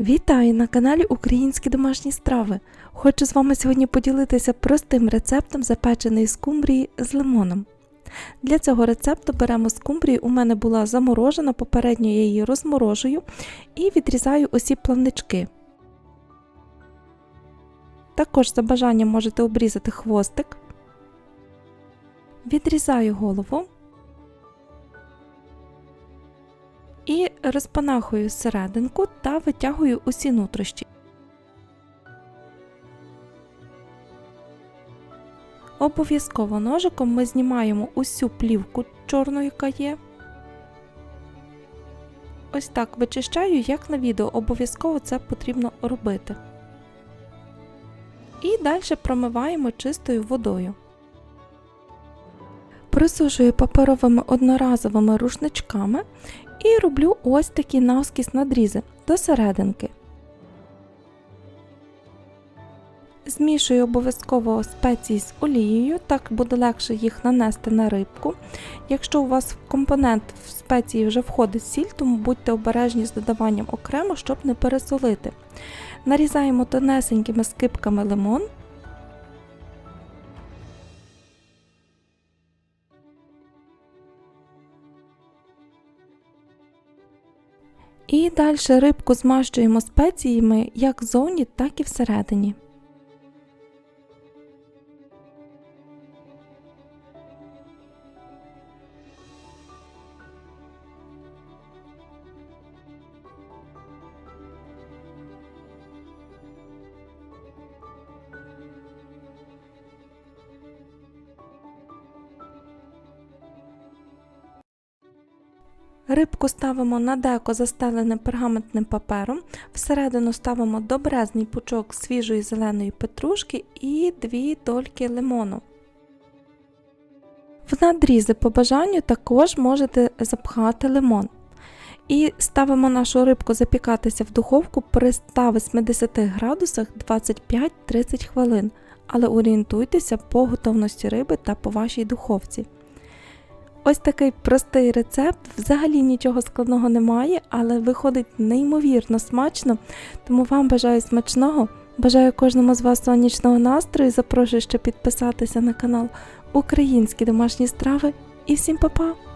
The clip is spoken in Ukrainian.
Вітаю на каналі Українські домашні страви. Хочу з вами сьогодні поділитися простим рецептом запеченої скумбрії з лимоном. Для цього рецепту беремо скумбрію, у мене була заморожена, попередньо я її розморожую і відрізаю усі плавнички. Також за бажанням можете обрізати хвостик. Відрізаю голову розпанахую серединку та витягую усі нутрощі. Обов'язково ножиком ми знімаємо усю плівку чорну, яка є. Ось так вичищаю, як на відео, обов'язково це потрібно робити. І далі промиваємо чистою водою. Присушую паперовими одноразовими рушничками і роблю ось такі навскіс надрізи до серединки. Змішую обов'язково спеції з олією, так буде легше їх нанести на рибку. Якщо у вас компонент в спеції вже входить сіль, тому будьте обережні з додаванням окремо, щоб не пересолити. Нарізаємо тонесенькими скипками лимон. І далі рибку змащуємо спеціями як ззовні, так і всередині. Рибку ставимо на деко застелене пергаментним папером, всередину ставимо добрезний пучок свіжої зеленої петрушки і дві дольки лимону. В надрізи по бажанню також можете запхати лимон. І ставимо нашу рибку запікатися в духовку при 180 градусах 25-30 хвилин, але орієнтуйтеся по готовності риби та по вашій духовці. Ось такий простий рецепт, взагалі нічого складного немає, але виходить неймовірно смачно. Тому вам бажаю смачного. Бажаю кожному з вас сонячного настрою. Запрошую ще підписатися на канал Українські домашні страви. І всім па-па!